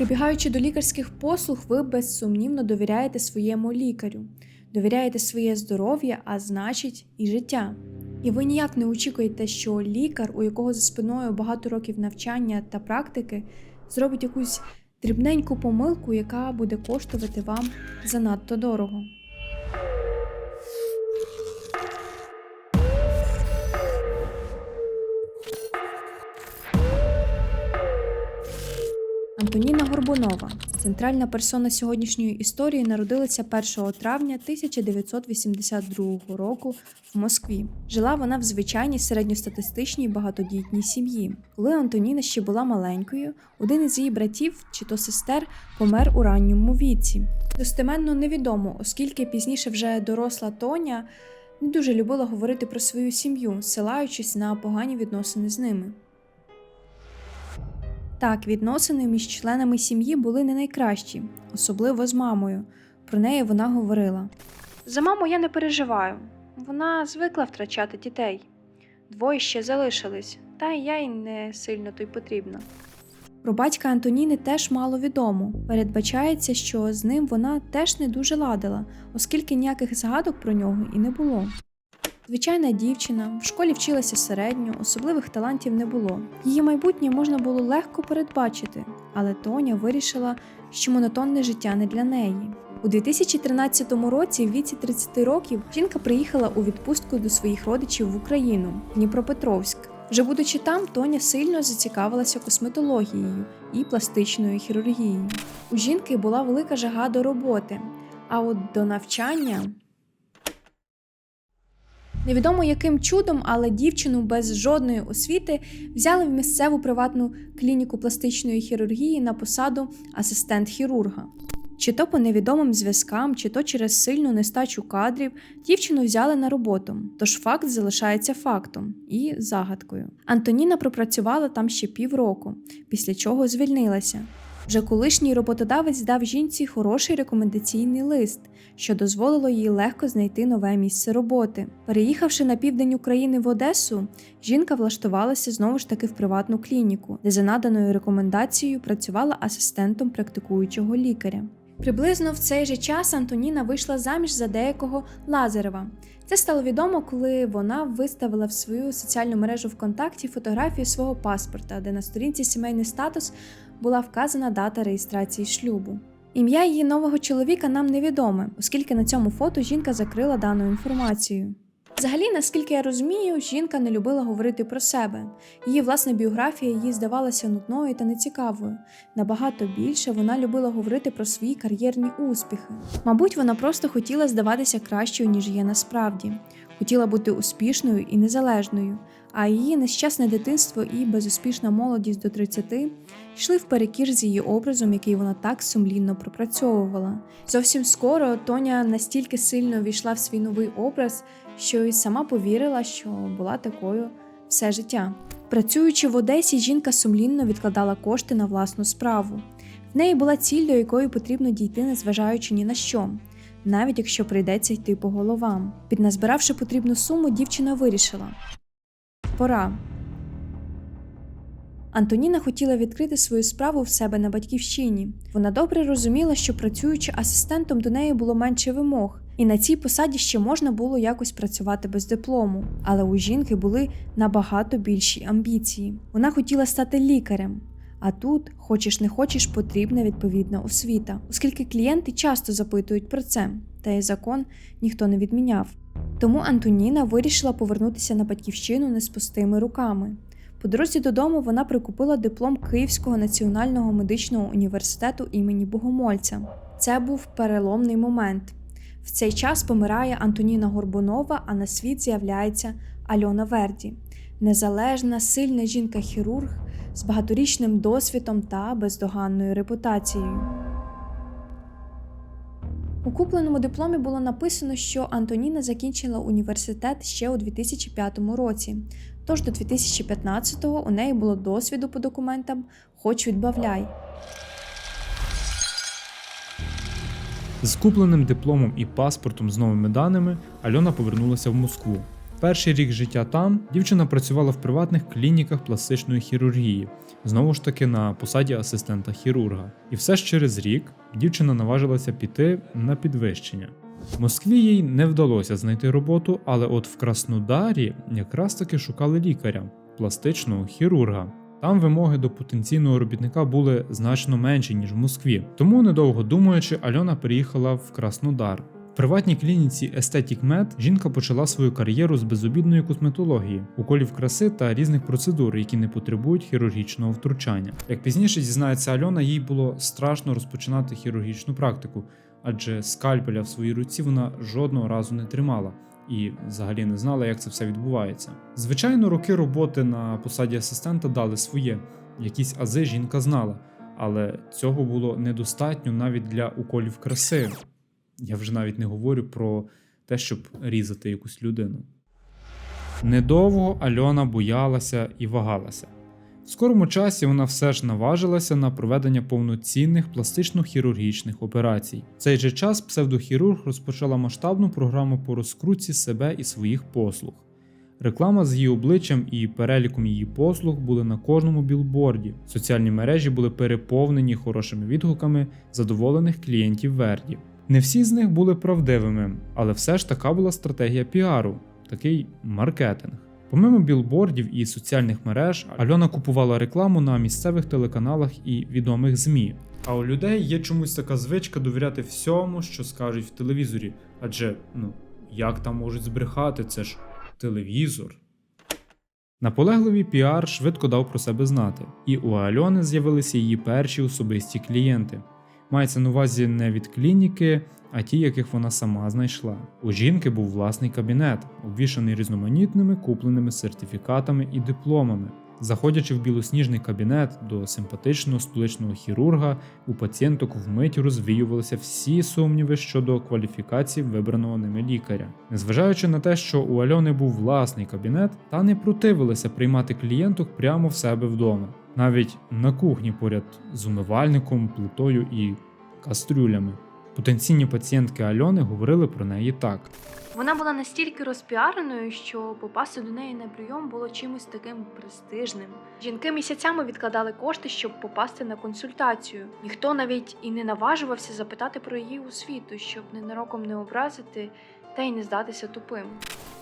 Прибігаючи до лікарських послуг, ви безсумнівно довіряєте своєму лікарю, довіряєте своє здоров'я, а значить, і життя. І ви ніяк не очікуєте, що лікар, у якого за спиною багато років навчання та практики, зробить якусь дрібненьку помилку, яка буде коштувати вам занадто дорого. Антоніна Горбунова, центральна персона сьогоднішньої історії, народилася 1 травня 1982 року в Москві. Жила вона в звичайній середньостатистичній багатодітній сім'ї. Коли Антоніна ще була маленькою, один із її братів чи то сестер помер у ранньому віці. Достеменно невідомо, оскільки пізніше вже доросла Тоня не дуже любила говорити про свою сім'ю, силаючись на погані відносини з ними. Так, відносини між членами сім'ї були не найкращі, особливо з мамою. Про неї вона говорила: За маму я не переживаю. Вона звикла втрачати дітей. Двоє ще залишились, та й я й не сильно то й потрібна. Про батька Антоніни теж мало відомо. Передбачається, що з ним вона теж не дуже ладила, оскільки ніяких згадок про нього і не було. Звичайна дівчина, в школі вчилася середньо, особливих талантів не було. Її майбутнє можна було легко передбачити, але Тоня вирішила, що монотонне життя не для неї. У 2013 році, в віці 30 років, жінка приїхала у відпустку до своїх родичів в Україну, Дніпропетровськ. Вже будучи там, Тоня сильно зацікавилася косметологією і пластичною хірургією. У жінки була велика жага до роботи, а от до навчання Невідомо яким чудом, але дівчину без жодної освіти взяли в місцеву приватну клініку пластичної хірургії на посаду асистент хірурга. Чи то по невідомим зв'язкам, чи то через сильну нестачу кадрів дівчину взяли на роботу, тож факт залишається фактом і загадкою. Антоніна пропрацювала там ще півроку, після чого звільнилася. Вже колишній роботодавець дав жінці хороший рекомендаційний лист, що дозволило їй легко знайти нове місце роботи. Переїхавши на південь України в Одесу, жінка влаштувалася знову ж таки в приватну клініку, де за наданою рекомендацією працювала асистентом практикуючого лікаря. Приблизно в цей же час Антоніна вийшла заміж за деякого Лазарева. Це стало відомо, коли вона виставила в свою соціальну мережу ВКонтакті фотографію свого паспорта, де на сторінці сімейний статус була вказана дата реєстрації шлюбу. Ім'я її нового чоловіка нам невідоме, оскільки на цьому фото жінка закрила дану інформацію. Взагалі, наскільки я розумію, жінка не любила говорити про себе. Її власна біографія їй здавалася нудною та нецікавою. Набагато більше вона любила говорити про свої кар'єрні успіхи. Мабуть, вона просто хотіла здаватися кращою, ніж є насправді, хотіла бути успішною і незалежною. А її нещасне дитинство і безуспішна молодість до 30 йшли вперекір з її образом, який вона так сумлінно пропрацьовувала. Зовсім скоро Тоня настільки сильно війшла в свій новий образ, що й сама повірила, що була такою все життя. Працюючи в Одесі, жінка сумлінно відкладала кошти на власну справу. В неї була ціль, до якої потрібно дійти, незважаючи ні на що, навіть якщо прийдеться йти по головам. Підназбиравши потрібну суму, дівчина вирішила: пора. Антоніна хотіла відкрити свою справу в себе на батьківщині. Вона добре розуміла, що працюючи асистентом до неї було менше вимог, і на цій посаді ще можна було якось працювати без диплому. Але у жінки були набагато більші амбіції. Вона хотіла стати лікарем. А тут, хочеш не хочеш, потрібна відповідна освіта, оскільки клієнти часто запитують про це, та й закон ніхто не відміняв. Тому Антоніна вирішила повернутися на батьківщину не з пустими руками. По дорозі додому вона прикупила диплом Київського національного медичного університету імені Богомольця. Це був переломний момент. В цей час помирає Антоніна Горбунова, а на світ з'являється Альона Верді, незалежна, сильна жінка-хірург з багаторічним досвідом та бездоганною репутацією. У купленому дипломі було написано, що Антоніна закінчила університет ще у 2005 році, тож до 2015-го у неї було досвіду по документам, хоч відбавляй. З купленим дипломом і паспортом з новими даними Альона повернулася в Москву. Перший рік життя там дівчина працювала в приватних клініках пластичної хірургії, знову ж таки на посаді асистента хірурга. І все ж через рік дівчина наважилася піти на підвищення. В Москві їй не вдалося знайти роботу, але от в Краснодарі якраз таки шукали лікаря, пластичного хірурга. Там вимоги до потенційного робітника були значно менші, ніж в Москві. Тому, недовго думаючи, Альона переїхала в Краснодар. В приватній клініці Aesthetic Med жінка почала свою кар'єру з безобідної косметології, уколів краси та різних процедур, які не потребують хірургічного втручання. Як пізніше дізнається Альона, їй було страшно розпочинати хірургічну практику, адже скальпеля в своїй руці вона жодного разу не тримала і взагалі не знала, як це все відбувається. Звичайно, роки роботи на посаді асистента дали своє, якісь ази жінка знала, але цього було недостатньо навіть для уколів краси. Я вже навіть не говорю про те, щоб різати якусь людину. Недовго Альона боялася і вагалася. В скорому часі вона все ж наважилася на проведення повноцінних пластично-хірургічних операцій. В цей же час псевдохірург розпочала масштабну програму по розкрутці себе і своїх послуг. Реклама з її обличчям і переліком її послуг були на кожному білборді. Соціальні мережі були переповнені хорошими відгуками задоволених клієнтів Верді. Не всі з них були правдивими, але все ж така була стратегія піару, такий маркетинг. Помимо білбордів і соціальних мереж, Альона купувала рекламу на місцевих телеканалах і відомих ЗМІ. А у людей є чомусь така звичка довіряти всьому, що скажуть в телевізорі. Адже, ну, як там можуть збрехати, це ж телевізор. Наполегливий піар швидко дав про себе знати, і у Альони з'явилися її перші особисті клієнти. Мається на увазі не від клініки, а ті, яких вона сама знайшла. У жінки був власний кабінет, обвішаний різноманітними купленими сертифікатами і дипломами. Заходячи в білосніжний кабінет до симпатичного столичного хірурга, у пацієнток вмить розвіювалися всі сумніви щодо кваліфікації вибраного ними лікаря. Незважаючи на те, що у Альони був власний кабінет, та не противилася приймати клієнток прямо в себе вдома, навіть на кухні поряд з умивальником, плитою і кастрюлями. Потенційні пацієнтки Альони говорили про неї так. Вона була настільки розпіареною, що попасти до неї на прийом було чимось таким престижним. Жінки місяцями відкладали кошти, щоб попасти на консультацію. Ніхто навіть і не наважувався запитати про її освіту, щоб ненароком не образити та й не здатися тупим.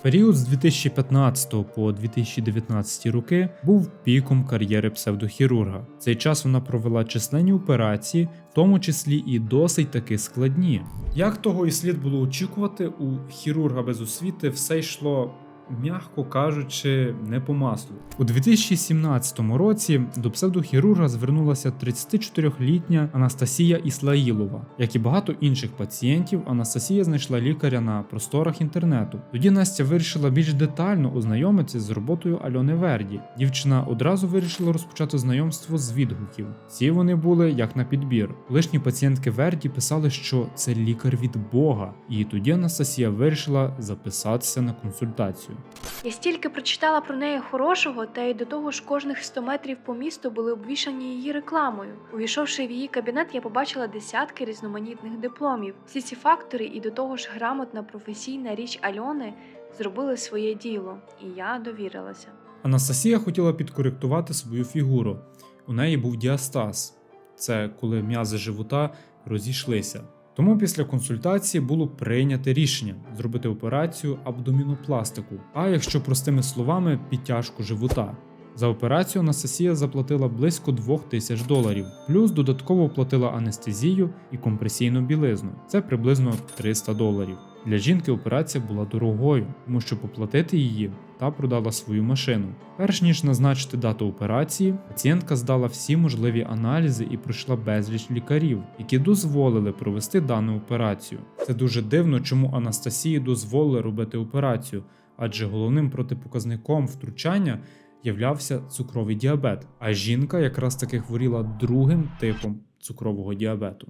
Період з 2015 по 2019 роки був піком кар'єри псевдохірурга. Цей час вона провела численні операції, в тому числі і досить таки складні. Як того і слід було очікувати, у хірурга без освіти все йшло. М'яко кажучи, не по маслу. У 2017 році до псевдохірурга звернулася 34-літня Анастасія Іслаїлова. Як і багато інших пацієнтів, Анастасія знайшла лікаря на просторах інтернету. Тоді Настя вирішила більш детально ознайомитися з роботою Альони Верді. Дівчина одразу вирішила розпочати знайомство з відгуків. Ці вони були як на підбір. Лишні пацієнтки Верді писали, що це лікар від Бога, і тоді Анастасія вирішила записатися на консультацію. Я стільки прочитала про неї хорошого, та й до того ж кожних 100 метрів по місту були обвішані її рекламою. Увійшовши в її кабінет, я побачила десятки різноманітних дипломів. Всі ці фактори і до того ж грамотна професійна річ Альони зробили своє діло, і я довірилася. Анастасія хотіла підкоректувати свою фігуру. У неї був діастаз це коли м'язи живота розійшлися. Тому після консультації було прийняте рішення зробити операцію абдомінопластику, а якщо простими словами, підтяжку живота. За операцію Анастасія заплатила близько 2 тисяч доларів, плюс додатково оплатила анестезію і компресійну білизну. Це приблизно 300 доларів. Для жінки операція була дорогою, тому що поплатити її та продала свою машину. Перш ніж назначити дату операції, пацієнтка здала всі можливі аналізи і пройшла безліч лікарів, які дозволили провести дану операцію. Це дуже дивно, чому Анастасії дозволили робити операцію, адже головним протипоказником втручання являвся цукровий діабет, а жінка якраз таки хворіла другим типом цукрового діабету.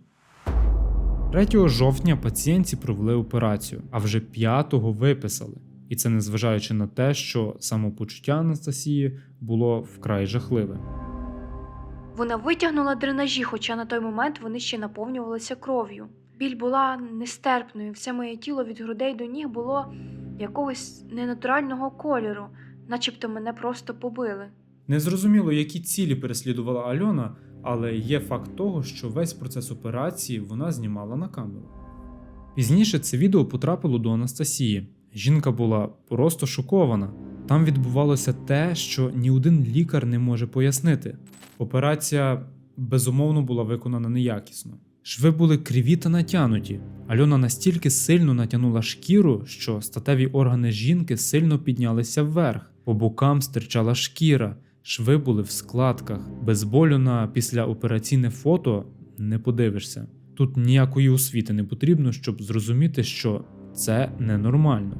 3 жовтня пацієнтці провели операцію, а вже 5-го виписали. І це незважаючи на те, що самопочуття Анастасії було вкрай жахливе. Вона витягнула дренажі, хоча на той момент вони ще наповнювалися кров'ю. Біль була нестерпною, все моє тіло від грудей до ніг було якогось ненатурального кольору, начебто мене просто побили. Незрозуміло, які цілі переслідувала Альона, але є факт того, що весь процес операції вона знімала на камеру. Пізніше це відео потрапило до Анастасії. Жінка була просто шокована. Там відбувалося те, що ні один лікар не може пояснити. Операція безумовно була виконана неякісно. Шви були криві та натянуті. Альона настільки сильно натягнула шкіру, що статеві органи жінки сильно піднялися вверх, по бокам стирчала шкіра, шви були в складках. Без болю на післяопераційне фото не подивишся. Тут ніякої освіти не потрібно, щоб зрозуміти, що це ненормально.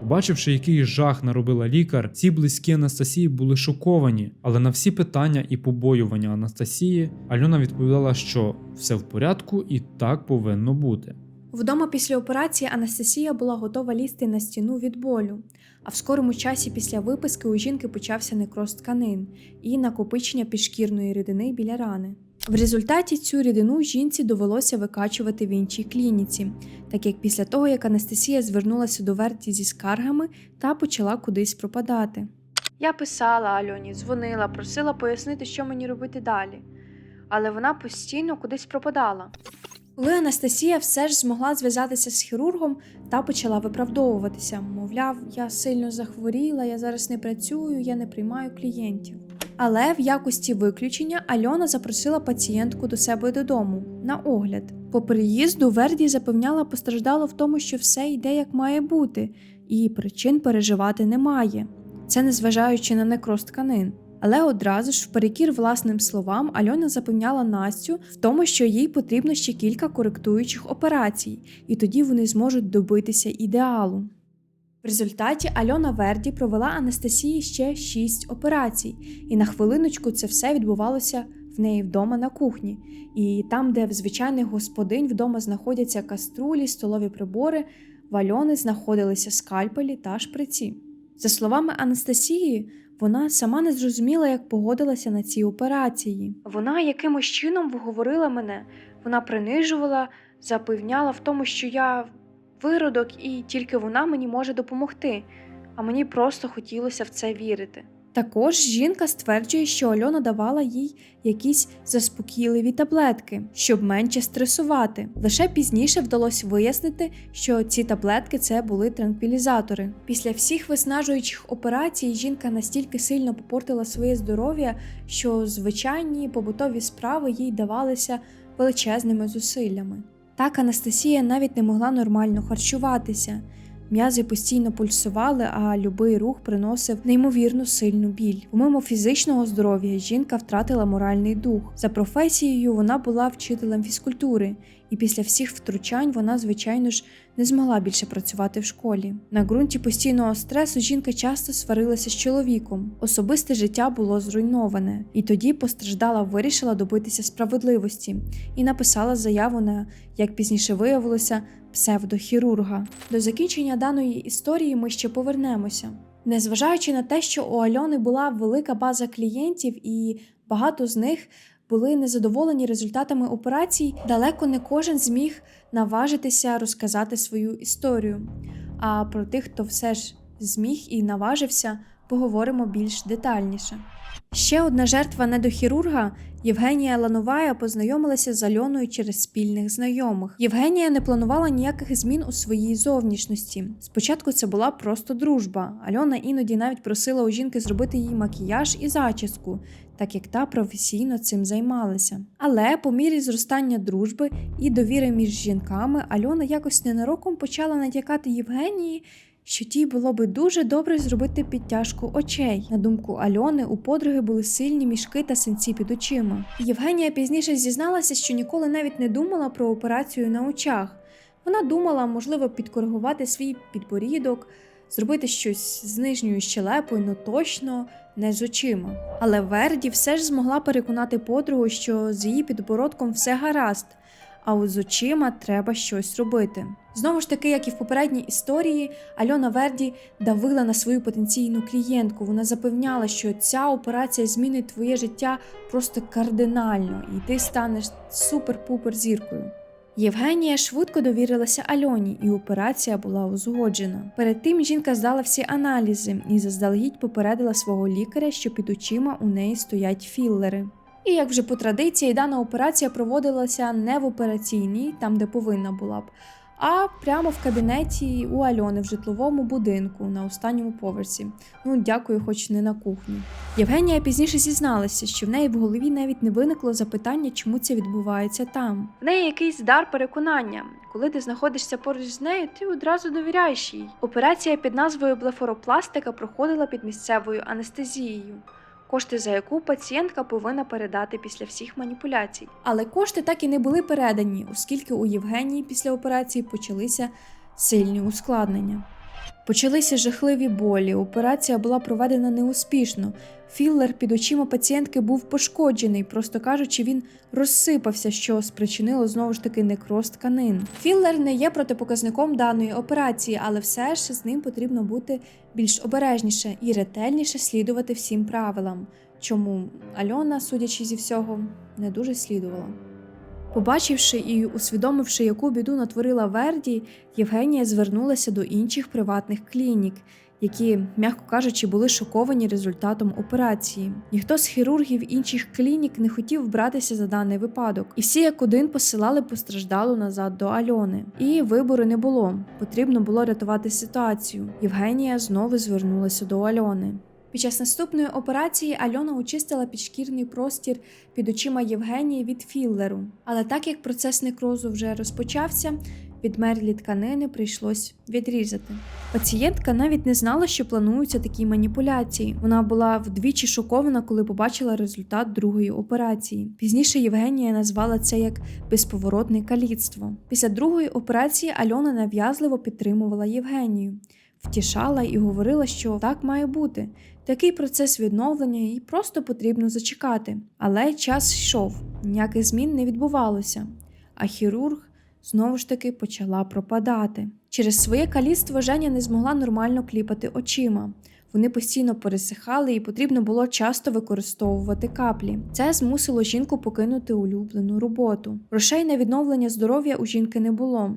Побачивши, який жах наробила лікар, ці близькі Анастасії були шоковані, але на всі питання і побоювання Анастасії Альона відповідала, що все в порядку і так повинно бути. Вдома після операції Анастасія була готова лізти на стіну від болю, а в скорому часі після виписки у жінки почався некроз тканин і накопичення підшкірної рідини біля рани. В результаті цю рідину жінці довелося викачувати в іншій клініці, так як після того, як Анастасія звернулася до Верті зі скаргами та почала кудись пропадати. Я писала Альоні, дзвонила, просила пояснити, що мені робити далі, але вона постійно кудись пропадала. Коли Анастасія все ж змогла зв'язатися з хірургом та почала виправдовуватися, мовляв, я сильно захворіла, я зараз не працюю, я не приймаю клієнтів. Але в якості виключення Альона запросила пацієнтку до себе додому на огляд. По приїзду Верді запевняла постраждало в тому, що все йде як має бути, і причин переживати немає. Це незважаючи на некроз тканин. Але одразу ж, вперекір власним словам, Альона запевняла Настю в тому, що їй потрібно ще кілька коректуючих операцій, і тоді вони зможуть добитися ідеалу. В результаті Альона Верді провела Анастасії ще шість операцій, і на хвилиночку це все відбувалося в неї вдома на кухні. І там, де в звичайних господинь вдома знаходяться каструлі, столові прибори, в Альони знаходилися скальпелі та шприці. За словами Анастасії, вона сама не зрозуміла, як погодилася на ці операції. Вона якимось чином вговорила мене, вона принижувала, запевняла в тому, що я виродок і тільки вона мені може допомогти, а мені просто хотілося в це вірити. Також жінка стверджує, що Альона давала їй якісь заспокійливі таблетки, щоб менше стресувати. Лише пізніше вдалося вияснити, що ці таблетки це були транквілізатори. Після всіх виснажуючих операцій жінка настільки сильно попортила своє здоров'я, що звичайні побутові справи їй давалися величезними зусиллями. Так Анастасія навіть не могла нормально харчуватися. М'язи постійно пульсували, а любий рух приносив неймовірно сильну біль. Помимо фізичного здоров'я, жінка втратила моральний дух. За професією вона була вчителем фізкультури, і після всіх втручань вона, звичайно ж, не змогла більше працювати в школі. На ґрунті постійного стресу жінка часто сварилася з чоловіком. Особисте життя було зруйноване, і тоді постраждала, вирішила добитися справедливості і написала заяву на, як пізніше виявилося, псевдохірурга. До закінчення даної історії ми ще повернемося. Незважаючи на те, що у Альони була велика база клієнтів, і багато з них були незадоволені результатами операцій, далеко не кожен зміг наважитися розказати свою історію. А про тих, хто все ж зміг і наважився, поговоримо більш детальніше. Ще одна жертва недохірурга Євгенія Лановая познайомилася з Альоною через спільних знайомих. Євгенія не планувала ніяких змін у своїй зовнішності. Спочатку це була просто дружба. Альона іноді навіть просила у жінки зробити їй макіяж і зачіску, так як та професійно цим займалася. Але по мірі зростання дружби і довіри між жінками Альона якось ненароком почала натякати Євгенії. Що тій було би дуже добре зробити підтяжку очей. На думку Альони, у подруги були сильні мішки та синці під очима. Євгенія пізніше зізналася, що ніколи навіть не думала про операцію на очах. Вона думала, можливо, підкоригувати свій підборідок, зробити щось з нижньою щелепою, ну точно не з очима. Але Верді все ж змогла переконати подругу, що з її підбородком все гаразд, а от з очима треба щось робити. Знову ж таки, як і в попередній історії, Альона Верді давила на свою потенційну клієнтку. Вона запевняла, що ця операція змінить твоє життя просто кардинально, і ти станеш супер-пупер зіркою. Євгенія швидко довірилася Альоні, і операція була узгоджена. Перед тим жінка здала всі аналізи і заздалегідь попередила свого лікаря, що під очима у неї стоять філлери. І як вже по традиції, дана операція проводилася не в операційній, там де повинна була б, а прямо в кабінеті у Альони в житловому будинку на останньому поверсі. Ну, дякую, хоч не на кухні. Євгенія пізніше зізналася, що в неї в голові навіть не виникло запитання, чому це відбувається там. В неї якийсь дар переконання. Коли ти знаходишся поруч з нею, ти одразу довіряєш їй. Операція під назвою блефоропластика проходила під місцевою анестезією. Кошти за яку пацієнтка повинна передати після всіх маніпуляцій. Але кошти так і не були передані, оскільки у Євгенії після операції почалися сильні ускладнення. Почалися жахливі болі. Операція була проведена неуспішно. Філлер під очима пацієнтки був пошкоджений, просто кажучи, він розсипався, що спричинило знову ж таки некроз тканин. Філлер не є протипоказником даної операції, але все ж з ним потрібно бути більш обережніше і ретельніше слідувати всім правилам. Чому Альона, судячи зі всього, не дуже слідувала. Побачивши і усвідомивши, яку біду натворила Верді, Євгенія звернулася до інших приватних клінік, які, м'яко кажучи, були шоковані результатом операції. Ніхто з хірургів інших клінік не хотів братися за даний випадок, і всі як один посилали постраждалу назад до Альони. І вибору не було. Потрібно було рятувати ситуацію. Євгенія знову звернулася до Альони. Під час наступної операції Альона очистила підшкірний простір під очима Євгенії від філлеру. Але так як процес некрозу вже розпочався, відмерлі тканини прийшлось відрізати. Пацієнтка навіть не знала, що плануються такі маніпуляції. Вона була вдвічі шокована, коли побачила результат другої операції. Пізніше Євгенія назвала це як безповоротне каліцтво. Після другої операції Альона нав'язливо підтримувала Євгенію. Втішала і говорила, що так має бути. Такий процес відновлення і просто потрібно зачекати. Але час йшов, ніяких змін не відбувалося, а хірург знову ж таки почала пропадати. Через своє каліцтво Женя не змогла нормально кліпати очима. Вони постійно пересихали і потрібно було часто використовувати каплі. Це змусило жінку покинути улюблену роботу. Грошей на відновлення здоров'я у жінки не було.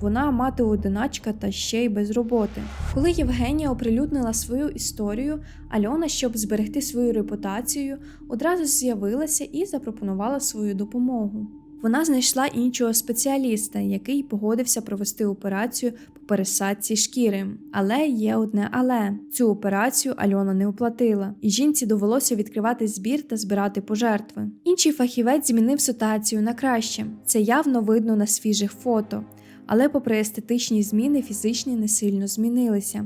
Вона мати одиначка та ще й без роботи. Коли Євгенія оприлюднила свою історію, Альона, щоб зберегти свою репутацію, одразу з'явилася і запропонувала свою допомогу. Вона знайшла іншого спеціаліста, який погодився провести операцію по пересадці шкіри. Але є одне але цю операцію Альона не оплатила, і жінці довелося відкривати збір та збирати пожертви. Інший фахівець змінив ситуацію на краще. Це явно видно на свіжих фото але, попри естетичні зміни, фізичні не сильно змінилися.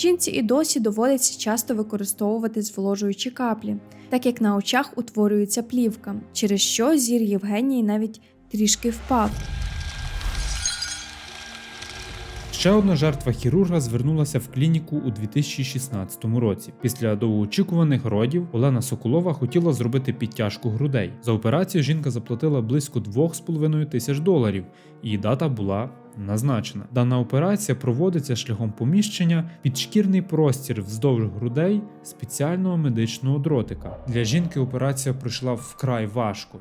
Жінці і досі доводиться часто використовувати зволожуючі каплі, так як на очах утворюється плівка, через що зір Євгенії навіть трішки впав. Ще одна жертва хірурга звернулася в клініку у 2016 році. Після довгоочікуваних родів Олена Соколова хотіла зробити підтяжку грудей. За операцію жінка заплатила близько 2,5 тисяч доларів, і дата була назначена. Дана операція проводиться шляхом поміщення під шкірний простір вздовж грудей спеціального медичного дротика. Для жінки операція пройшла вкрай важко.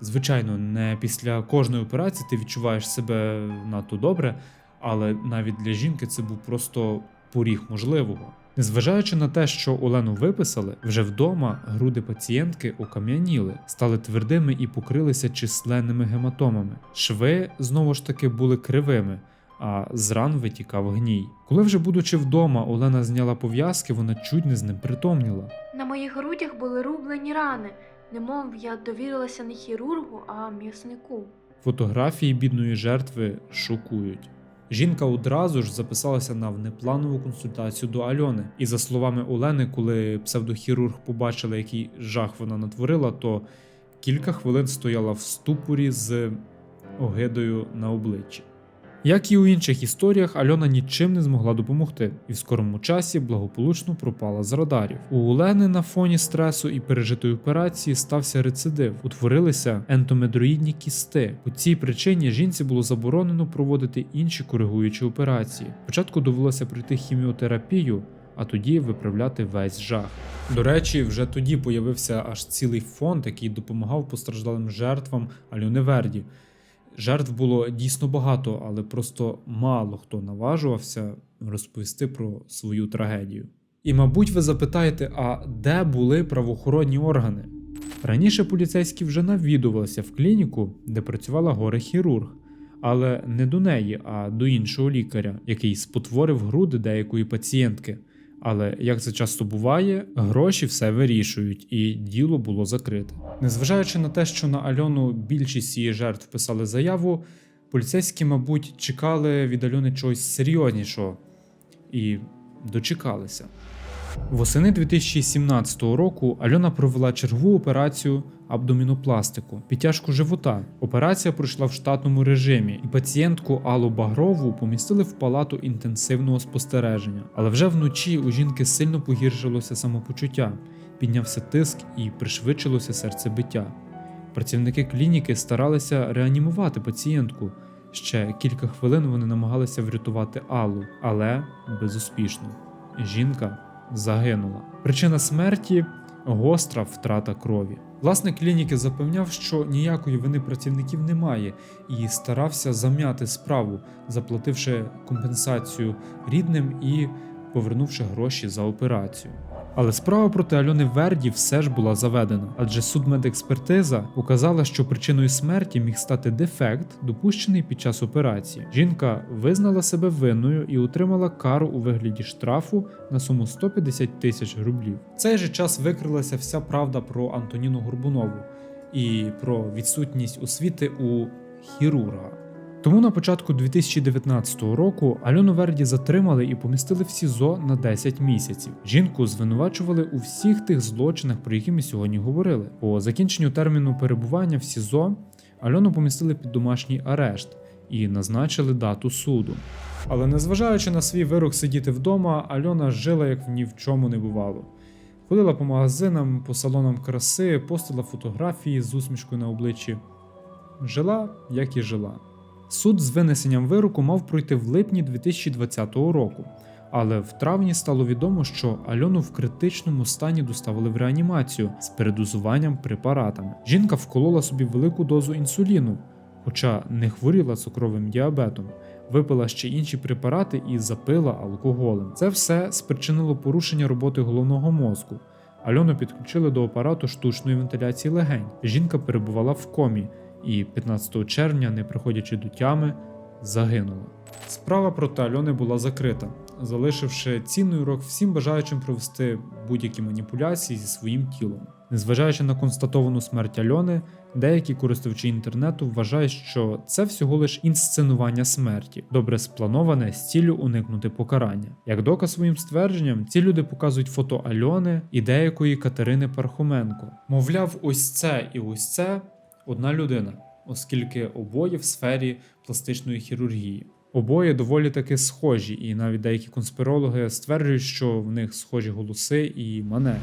Звичайно, не після кожної операції ти відчуваєш себе надто добре, але навіть для жінки це був просто поріг можливого. Незважаючи на те, що Олену виписали, вже вдома груди пацієнтки окам'яніли, стали твердими і покрилися численними гематомами. Шви знову ж таки були кривими, а з ран витікав гній. Коли вже будучи вдома, Олена зняла пов'язки, вона чуть не знепритомніла. На моїх грудях були рублені рани, немов я довірилася не хірургу, а м'яснику. Фотографії бідної жертви шокують. Жінка одразу ж записалася на внепланову консультацію до Альони. І за словами Олени, коли псевдохірург побачила, який жах вона натворила, то кілька хвилин стояла в ступорі з огидою на обличчі. Як і у інших історіях, Альона нічим не змогла допомогти, і в скорому часі благополучно пропала з радарів. У Олени на фоні стресу і пережитої операції стався рецидив, утворилися ентомедроїдні кісти. По цій причині жінці було заборонено проводити інші коригуючі операції. Спочатку довелося пройти хіміотерапію. А тоді виправляти весь жах. До речі, вже тоді появився аж цілий фонд, який допомагав постраждалим жертвам Альони Верді. Жертв було дійсно багато, але просто мало хто наважувався розповісти про свою трагедію. І, мабуть, ви запитаєте, а де були правоохоронні органи? Раніше поліцейські вже навідувалися в клініку, де працювала горе-хірург, але не до неї, а до іншого лікаря, який спотворив груди деякої пацієнтки. Але як це часто буває, гроші все вирішують, і діло було закрите. Незважаючи на те, що на Альону більшість її жертв писали заяву, поліцейські, мабуть, чекали від Альони чогось серйознішого і дочекалися. Восени 2017 року Альона провела чергову операцію абдомінопластику підтяжку живота. Операція пройшла в штатному режимі, і пацієнтку Аллу Багрову помістили в палату інтенсивного спостереження. Але вже вночі у жінки сильно погіршилося самопочуття, піднявся тиск і пришвидшилося серцебиття. Працівники клініки старалися реанімувати пацієнтку. Ще кілька хвилин вони намагалися врятувати Аллу, але безуспішно. Жінка загинула. Причина смерті гостра втрата крові. Власник клініки запевняв, що ніякої вини працівників немає, і старався зам'яти справу, заплативши компенсацію рідним і повернувши гроші за операцію. Але справа проти Альони Верді все ж була заведена, адже судмедекспертиза показала, що причиною смерті міг стати дефект, допущений під час операції. Жінка визнала себе винною і отримала кару у вигляді штрафу на суму 150 тисяч рублів. В цей же час викрилася вся правда про Антоніну Горбунову і про відсутність освіти у хірурга. Тому на початку 2019 року Альону Верді затримали і помістили в СІЗО на 10 місяців. Жінку звинувачували у всіх тих злочинах, про які ми сьогодні говорили. По закінченню терміну перебування в СІЗО Альону помістили під домашній арешт і назначили дату суду. Але незважаючи на свій вирок сидіти вдома, Альона жила як ні в чому не бувало. Ходила по магазинам, по салонам краси, постила фотографії з усмішкою на обличчі. Жила, як і жила. Суд з винесенням вироку мав пройти в липні 2020 року, але в травні стало відомо, що Альону в критичному стані доставили в реанімацію з передозуванням препаратами. Жінка вколола собі велику дозу інсуліну, хоча не хворіла цукровим діабетом, випила ще інші препарати і запила алкоголем. Це все спричинило порушення роботи головного мозку. Альону підключили до апарату штучної вентиляції легень. Жінка перебувала в комі і 15 червня, не приходячи до тями, загинула. Справа проти Альони була закрита, залишивши цінний урок всім бажаючим провести будь-які маніпуляції зі своїм тілом. Незважаючи на констатовану смерть Альони, деякі користувачі інтернету вважають, що це всього лиш інсценування смерті, добре сплановане з ціллю уникнути покарання. Як доказ своїм ствердженням, ці люди показують фото Альони і деякої Катерини Пархоменко. Мовляв, ось це і ось це одна людина, оскільки обоє в сфері пластичної хірургії. Обоє доволі таки схожі, і навіть деякі конспірологи стверджують, що в них схожі голоси і манери.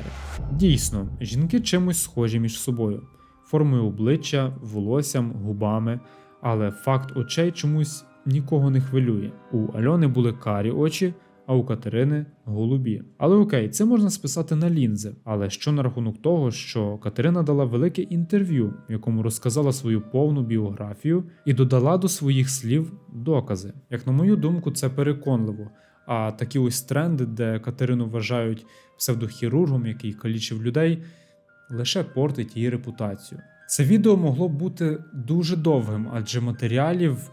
Дійсно, жінки чимось схожі між собою, формою обличчя, волоссям, губами, але факт очей чомусь нікого не хвилює. У Альони були карі очі, а у Катерини голубі. Але окей, це можна списати на лінзи. Але що на рахунок того, що Катерина дала велике інтерв'ю, в якому розказала свою повну біографію і додала до своїх слів докази. Як на мою думку, це переконливо. А такі ось тренди, де Катерину вважають псевдохірургом, який калічив людей, лише портить її репутацію. Це відео могло б бути дуже довгим, адже матеріалів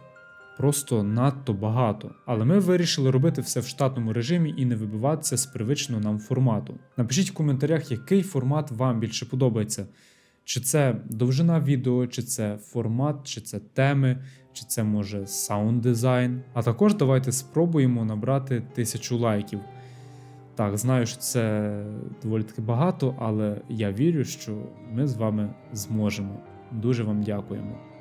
просто надто багато. Але ми вирішили робити все в штатному режимі і не вибиватися з привичного нам формату. Напишіть в коментарях, який формат вам більше подобається. Чи це довжина відео, чи це формат, чи це теми, чи це може саунд дизайн. А також давайте спробуємо набрати тисячу лайків. Так, знаю, що це доволі таки багато, але я вірю, що ми з вами зможемо. Дуже вам дякуємо.